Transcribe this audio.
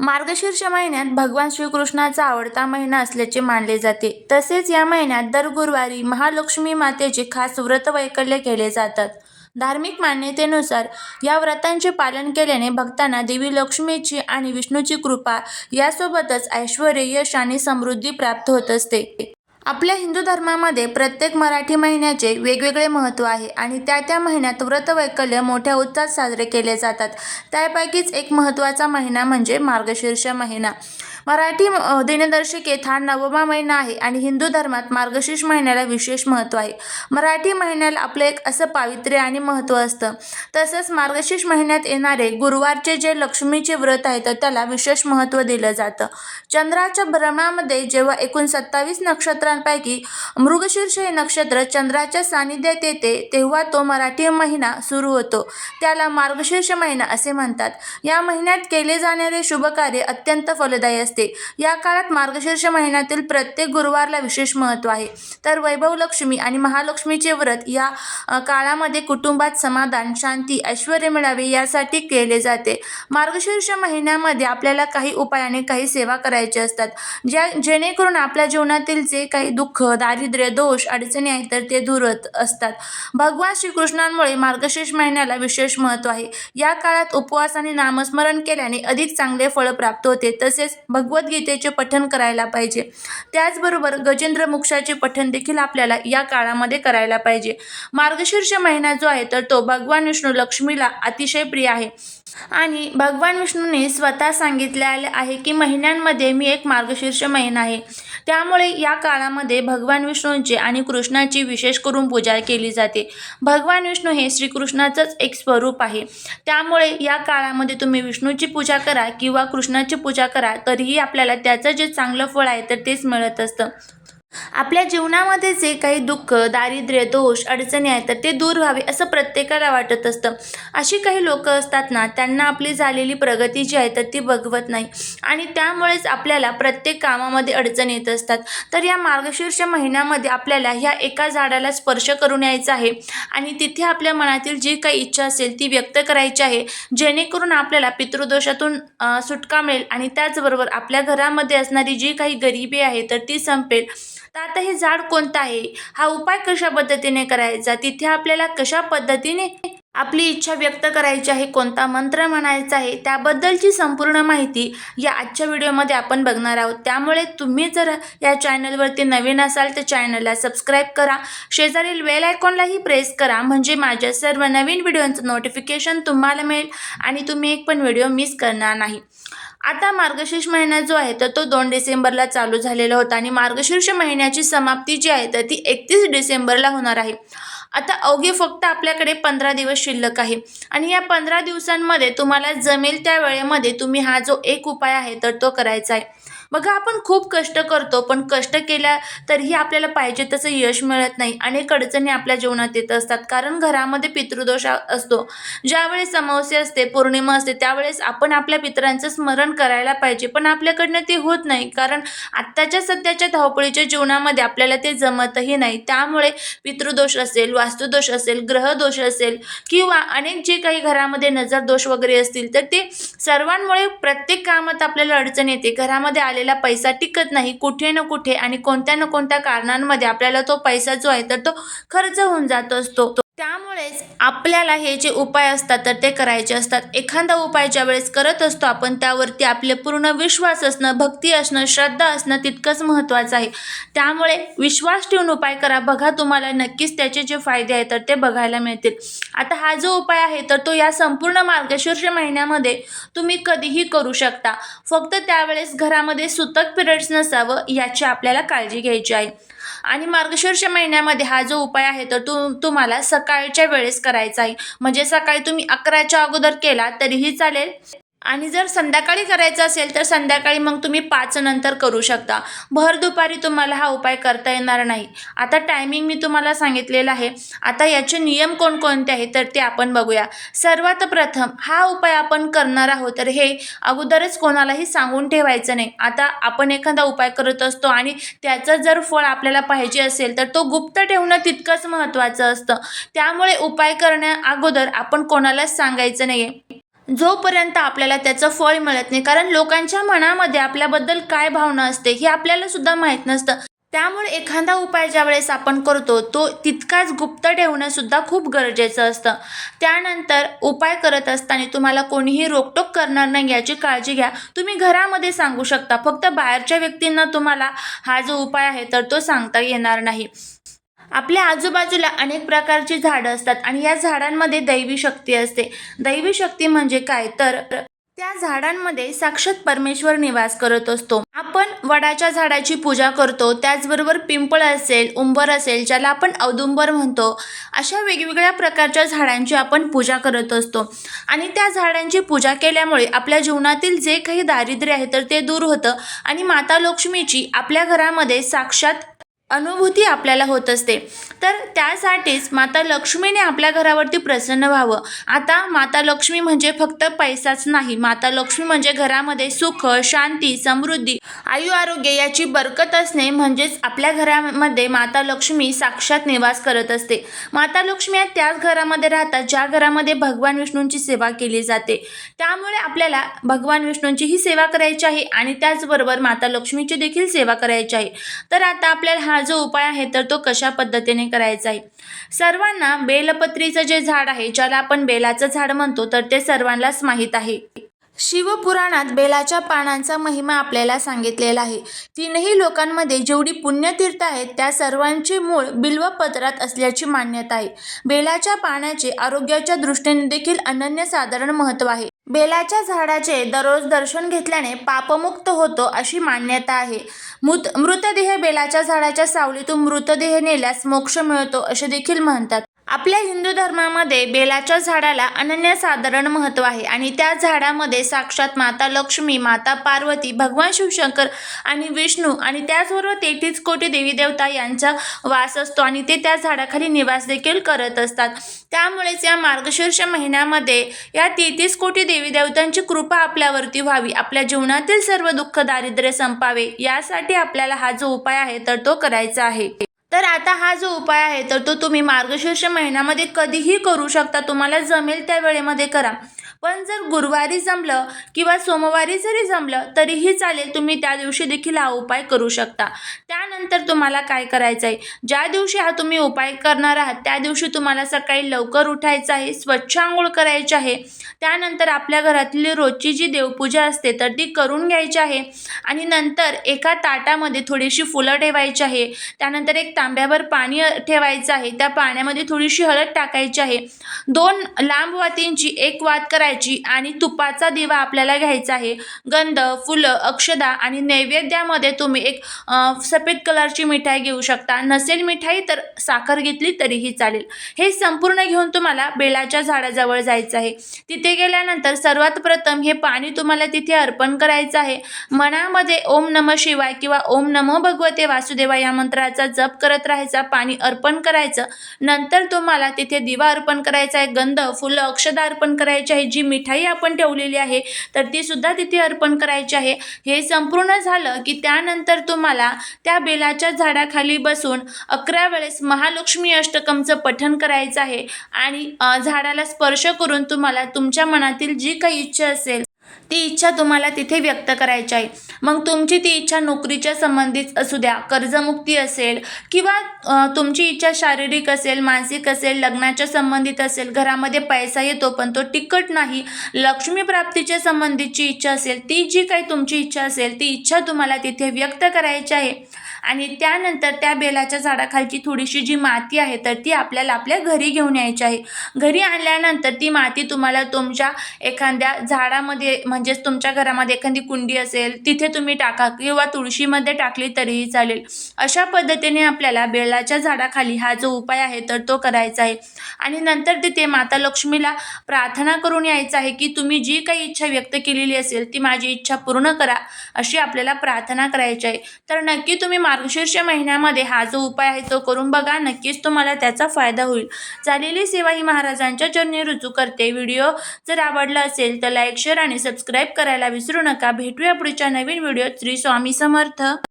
मार्गशीर्ष महिन्यात भगवान श्रीकृष्णाचा आवडता महिना असल्याचे मानले जाते. तसेच या महिन्यात दर गुरुवारी महालक्ष्मी मातेचे खास व्रत वैकल्य केले जातात. धार्मिक मान्यतेनुसार या व्रतांचे पालन केल्याने भक्तांना देवी लक्ष्मीची आणि विष्णूची कृपा यासोबतच ऐश्वर यश आणि समृद्धी प्राप्त होत असते. आपल्या हिंदू धर्मामध्ये प्रत्येक मराठी महिन्याचे वेगवेगळे महत्त्व आहे आणि त्या त्या महिन्यात व्रतवैकल्य मोठ्या उत्साहात साजरे केले जातात. त्यापैकीच एक महत्त्वाचा महिना म्हणजे मार्गशीर्ष महिना. मराठी दिनदर्शिकेत हा नवमा महिना आहे आणि हिंदू धर्मात मार्गशीर्ष महिन्याला विशेष महत्त्व आहे. मराठी महिन्याला आपलं एक असं पावित्र्य आणि महत्त्व असतं. तसंच मार्गशीर्ष महिन्यात येणारे गुरुवारचे जे लक्ष्मीचे व्रत आहे तर त्याला विशेष महत्त्व दिलं जातं. चंद्राच्या भ्रमणामध्ये जेव्हा एकूण सत्तावीस नक्षत्रांपैकी मृगशीर्ष हे नक्षत्र चंद्राच्या सानिध्यात येते तेव्हा तो मराठी महिना सुरू होतो. त्याला मार्गशीर्ष महिना असे म्हणतात. या महिन्यात केले जाणारे शुभकार्य अत्यंत फलदायी असते. या काळात मार्गशीर्ष महिन्यातील प्रत्येक गुरुवारला विशेष महत्त्व आहे. तर वैभव लक्ष्मी आणि महालक्ष्मीचे व्रत या काळामध्ये कुटुंबात समाधान शांती ऐश्वर मिळावे यासाठी केले जाते. मार्गशीर्ष महिन्यामध्ये आपल्याला काही उपायाने काही सेवा करायचे असतात. ज्या जेणेकरून आपल्या जीवनातील जे काही दुःख दारिद्र्य दोष अडचणी आहेत तर ते दूर असतात. भगवान श्रीकृष्णांमुळे मार्गशीर्ष महिन्याला विशेष महत्त्व आहे. या काळात उपवास आणि नामस्मरण केल्याने अधिक चांगले फळ प्राप्त होते. तसेच भग भगवद्गीतेचे पठण करायला पाहिजे. त्याचबरोबर गजेंद्र मोक्षाचे पठण देखील आपल्याला या काळामध्ये करायला पाहिजे. मार्गशीर्ष महिना जो आहे तर तो भगवान विष्णू लक्ष्मीला अतिशय प्रिय आहे. आणि भगवान विष्णूने स्वतः सांगितलेले आहे की महिन्यांमध्ये मी एक मार्गशीर्ष महिना आहे. त्यामुळे या काळामध्ये भगवान विष्णूंची आणि कृष्णाची विशेष करून पूजा केली जाते. भगवान विष्णू हे श्रीकृष्णाचंच एक स्वरूप आहे. त्यामुळे या काळामध्ये तुम्ही विष्णूची पूजा करा किंवा कृष्णाची पूजा करा तरीही आपल्याला त्याचं जे चांगलं फळ आहे तर तेच मिळत असतं. आपल्या जीवनामध्ये जे काही दुःख दारिद्र्य दोष अडचणी आहेत तर ते दूर व्हावे असं प्रत्येकाला वाटत असतं. अशी काही लोक असतात ना त्यांना आपली झालेली प्रगती जी आहे तर ती बघवत नाही. आणि त्यामुळेच आपल्याला प्रत्येक कामामध्ये अडचण येत असतात. तर या मार्गशीर्ष महिन्यामध्ये आपल्याला ह्या एका झाडाला स्पर्श करून यायचा आहे. आणि तिथे आपल्या मनातील जी काही इच्छा असेल ती व्यक्त करायची आहे. जेणेकरून आपल्याला पितृदोषातून सुटका मिळेल. आणि त्याचबरोबर आपल्या घरामध्ये असणारी जी काही गरिबी आहे तर ती संपेल. तर आता हे झाड कोणतं आहे? हा उपाय कशा पद्धतीने करायचा? तिथे आपल्याला कशा पद्धतीने आपली इच्छा व्यक्त करायची आहे? कोणता मंत्र म्हणायचा आहे? त्याबद्दलची संपूर्ण माहिती या आजच्या व्हिडिओमध्ये आपण बघणार आहोत. त्यामुळे तुम्ही जर या चॅनलवरती नवीन असाल तर चॅनलला सबस्क्राईब करा. शेजारील वेल आयकॉनलाही प्रेस करा. म्हणजे माझ्या सर्व नवीन व्हिडिओंचं नोटिफिकेशन तुम्हाला मिळेल आणि तुम्ही एक पण व्हिडिओ मिस करणार नाही. आता मार्गशीर्ष महिना जो आहे तर तो दोन डिसेंबरला चालू झालेला होता आणि मार्गशीर्ष महिन्याची समाप्ती जी आहे तर ती एकतीस डिसेंबरला होणार आहे. आता अवघे फक्त आपल्याकडे पंधरा दिवस शिल्लक आहे आणि या पंधरा दिवसांमध्ये तुम्हाला जमेल त्या वेळेमध्ये तुम्ही हा जो एक उपाय आहे तर तो करायचा आहे. बघा आपण खूप कष्ट करतो पण कष्ट केल्या तरीही आपल्याला पाहिजे तसं यश मिळत नाही. अनेक अडचणी आपल्या जीवनात येत असतात. कारण घरामध्ये पितृदोष असतो. ज्यावेळेस अमावस्या असते पौर्णिमा असते त्यावेळेस आपण आपल्या पितरांचं स्मरण करायला पाहिजे. पण आपल्याकडनं ते होत नाही. कारण आत्ताच्या सध्याच्या धावपळीच्या जीवनामध्ये आपल्याला ते जमतही नाही. त्यामुळे पितृदोष असेल वास्तुदोष असेल ग्रहदोष असेल किंवा अनेक जे काही घरामध्ये नजर दोष वगैरे असतील तर ते सर्वांमुळे प्रत्येक कामात आपल्याला अडचण येते. घरामध्ये आले पैसा टिकत नाही कुठे ना कुठे आणि कोणत्या ना कोणत्या कारणांमध्ये आपल्याला तो पैसा जो आहे तर तो खर्च होऊन जात असतो. त्यामुळेच आपल्याला हे जे उपाय असतात तर ते करायचे असतात. एखादा उपाय ज्या वेळेस करत असतो आपण त्यावरती आपले पूर्ण विश्वास असणं भक्ती असणं श्रद्धा असणं तितकंच महत्त्वाचं आहे. त्यामुळे विश्वास ठेवून उपाय करा. बघा तुम्हाला नक्कीच त्याचे जे फायदे आहेत तर ते बघायला मिळतील. आता हा जो उपाय आहे तर तो या संपूर्ण मार्गशीर्ष महिन्यामध्ये तुम्ही कधीही करू शकता. फक्त त्यावेळेस घरामध्ये सुतक पिरियड्स नसावं याची आपल्याला काळजी घ्यायची आहे. आणि मार्गशीर्ष महिन्यामध्ये हा जो उपाय आहे तर तू तुम्हाला सकाळच्या वेळेस करायचा आहे. म्हणजे सकाळी तुम्ही अकराच्या अगोदर केला तरीही चालेल. आणि जर संध्याकाळी करायचं असेल तर संध्याकाळी मग तुम्ही पाच नंतर करू शकता. भर दुपारी तुम्हाला हा उपाय करता येणार नाही. आता टायमिंग मी तुम्हाला सांगितलेलं आहे. आता याचे नियम कोणकोणते आहेत तर ते आपण बघूया. सर्वात प्रथम हा उपाय आपण करणार आहोत तर हे अगोदरच कोणालाही सांगून ठेवायचं नाही. आता आपण एखादा उपाय करत असतो आणि त्याचं जर फळ आपल्याला पाहिजे असेल तर तो गुप्त ठेवणं तितकंच महत्त्वाचं असतं. त्यामुळे उपाय करण्या अगोदर आपण कोणालाच सांगायचं नाही आहे जोपर्यंत आपल्याला त्याचं फळ मिळत नाही कारण लोकांच्या मनामध्ये आपल्याबद्दल काय भावना असते हे आपल्याला सुद्धा माहीत नसतं. त्यामुळे एखादा उपाय ज्या वेळेस आपण करतो तो तितकाच गुप्त ठेवणं सुद्धा खूप गरजेचं असतं. त्यानंतर उपाय करत असताना तुम्हाला कोणीही रोकटोक करणार नाही याची काळजी घ्या. तुम्ही घरामध्ये सांगू शकता फक्त बाहेरच्या व्यक्तींना तुम्हाला हा जो उपाय आहे तर तो सांगता येणार नाही. आपल्या आजूबाजूला अनेक प्रकारची झाडं असतात आणि या झाडांमध्ये दैवी शक्ती असते. दैवी शक्ती म्हणजे काय? तर त्या झाडांमध्ये साक्षात परमेश्वर निवास करत असतो. आपण वडाच्या झाडाची पूजा करतो त्याचबरोबर पिंपळ असेल उंबर असेल ज्याला आपण औदुंबर म्हणतो अशा वेगवेगळ्या प्रकारच्या झाडांची आपण पूजा करत असतो. आणि त्या झाडांची पूजा केल्यामुळे आपल्या जीवनातील जे काही दारिद्र्य आहे तर ते दूर होतं. आणि माता लक्ष्मीची आपल्या घरामध्ये साक्षात अनुभूती आपल्याला होत असते. तर त्यासाठीच माता लक्ष्मीने आपल्या घरावरती प्रसन्न व्हावं. आता माता लक्ष्मी म्हणजे फक्त पैसाच नाही माता लक्ष्मी म्हणजे घरामध्ये सुख शांती समृद्धी आयु आरोग्य याची बरकत असणे म्हणजेच आपल्या घरामध्ये माता लक्ष्मी साक्षात निवास करत असते. माता लक्ष्मी या त्याच घरामध्ये राहतात ज्या घरामध्ये भगवान विष्णूंची सेवा केली जाते. त्यामुळे आपल्याला भगवान विष्णूंची ही सेवा करायची आहे आणि त्याचबरोबर माता लक्ष्मीची देखील सेवा करायची आहे. तर आता आपल्याला हा जो उपाय आहे तर तो कशा पद्धतीने करायचा आहे? सर्वांना बेलपत्रीचं जे झाड आहे ज्याला आपण बेलाचं झाड म्हणतो तर ते सर्वांनाच माहीत आहे. शिवपुराणात बेलाच्या पानांचा महिमा आपल्याला सांगितलेला आहे. तीनही लोकांमध्ये जेवढी पुण्यतीर्थ आहेत त्या सर्वांचे मूळ बिल्वपत्रात असल्याची मान्यता आहे. बेलाच्या पाण्याचे आरोग्याच्या दृष्टीने देखील अनन्यसाधारण महत्त्व आहे. बेलाच्या झाडाचे दररोज दर्शन घेतल्याने पापमुक्त होतो अशी मान्यता आहे. मृत मृतदेह बेलाच्या झाडाच्या सावलीतून मृतदेह नेल्यास मोक्ष मिळतो असे देखील म्हणतात. आपल्या हिंदू धर्मामध्ये बेलाच्या झाडाला अनन्यसाधारण महत्त्व आहे आणि त्या झाडामध्ये साक्षात माता लक्ष्मी माता पार्वती भगवान शिवशंकर आणि विष्णू आणि त्याचबरोबर तेहतीस कोटी देवी देवता यांचा वास असतो आणि ते त्या झाडाखाली निवास देखील करत असतात. त्यामुळेच या मार्गशीर्ष महिन्यामध्ये या तेहतीस कोटी देवी देवतांची कृपा आपल्यावरती व्हावी आपल्या जीवनातील सर्व दुःख दारिद्र्य संपावे यासाठी आपल्याला हा जो उपाय आहे तर तो करायचा आहे. तर आता हा जो उपाय आहे तर तो तुम्ही मार्गशीर्ष महिन्यामध्ये कधीही करू शकता. तुम्हाला जमेल त्या वेळेमध्ये करा. पण जर गुरुवारी जमलं किंवा सोमवारी जरी जमलं तरीही चालेल तुम्ही त्या दिवशी देखील हा उपाय करू शकता. त्यानंतर तुम्हाला काय करायचं आहे ज्या दिवशी हा तुम्ही उपाय करणार आहात त्या दिवशी तुम्हाला सकाळी लवकर उठायचं आहे स्वच्छ आंघोळ करायची आहे. त्यानंतर आपल्या घरातली रोजची जी देवपूजा असते तर ती करून घ्यायची आहे. आणि नंतर एका ताटामध्ये थोडीशी फुलं ठेवायची आहे. त्यानंतर एक तांब्यावर पाणी ठेवायचं आहे. त्या पाण्यामध्ये थोडीशी हळद टाकायची आहे. दोन लांब वातींची एक वात करायची आणि तुपाचा दिवा आपल्याला घ्यायचा आहे. गंध फुलं अक्षदा आणि नैवेद्यामध्ये तुम्ही एक सफेद कलरची मिठाई घेऊ शकता. नसेल मिठाई तर साखर घेतली तरीही चालेल. हे संपूर्ण घेऊन तुम्हाला बेलाच्या झाडाजवळ जायचं आहे. तिथे गेल्यानंतर सर्वात प्रथम हे पाणी तुम्हाला तिथे अर्पण करायचं आहे. मनामध्ये ओम नम शिवाय किंवा ओम नमो भगवते वासुदेवा या मंत्राचा जप करत राहायचा पाणी अर्पण करायचं. नंतर तुम्हाला तिथे दिवा अर्पण करायचा आहे. गंध फुलं अक्षदा अर्पण करायची आहे. जी मिठाई आपण ठेवलेली आहे तर ती सुद्धा तिथे अर्पण करायची आहे. हे संपूर्ण झालं की त्यानंतर तुम्हाला त्या बेलाच्या झाडाखाली बसून अकरा वेळेस महालक्ष्मी अष्टकमचं पठण करायचं आहे. आणि झाडाला स्पर्श करून तुम्हाला तुमच्या मनातील जी काही इच्छा असेल ती इच्छा तुम्हाला तिथे व्यक्त करायची आहे. मग तुमची ती इच्छा नोकरीच्या संबंधित असू द्या कर्जमुक्ती असेल किंवा तुमची इच्छा शारीरिक असेल मानसिक असेल लग्नाच्या संबंधित असेल घरामध्ये पैसा येतो पण तो टिकट नाही लक्ष्मी प्राप्तीच्या संबंधितची इच्छा असेल ती जी काही तुमची इच्छा असेल ती इच्छा तुम्हाला तिथे व्यक्त करायची आहे. आणि त्यानंतर त्या बेलाच्या झाडाखालची थोडीशी जी माती आहे तर ती आपल्याला आपल्या घरी घेऊन यायची आहे. घरी आणल्यानंतर ती माती तुम्हाला तुमच्या एखाद्या झाडामध्ये म्हणजेच तुमच्या घरामध्ये एखादी कुंडी असेल तिथे तुम्ही टाका किंवा तुळशीमध्ये टाकली तरीही चालेल. अशा पद्धतीने आपल्याला बेलाच्या झाडाखाली हा जो उपाय आहे तर तो करायचा आहे. आणि नंतर तिथे माता लक्ष्मीला प्रार्थना करून यायचं आहे की तुम्ही जी काही इच्छा व्यक्त केलेली असेल ती माझी इच्छा पूर्ण करा अशी आपल्याला प्रार्थना करायची आहे. तर नक्की तुम्ही मा मार्गशीर्ष महिन्यामध्ये हा जो उपाय आहे तो करून बघा. नक्कीच तुम्हाला त्याचा फायदा होईल. झालेली सेवा ही महाराजांच्या चरणी रुजू करते. व्हिडिओ जर आवडला असेल तर लाईक शेअर आणि सबस्क्राईब करायला विसरू नका. भेटूया पुढच्या नवीन व्हिडिओ श्री स्वामी समर्थ.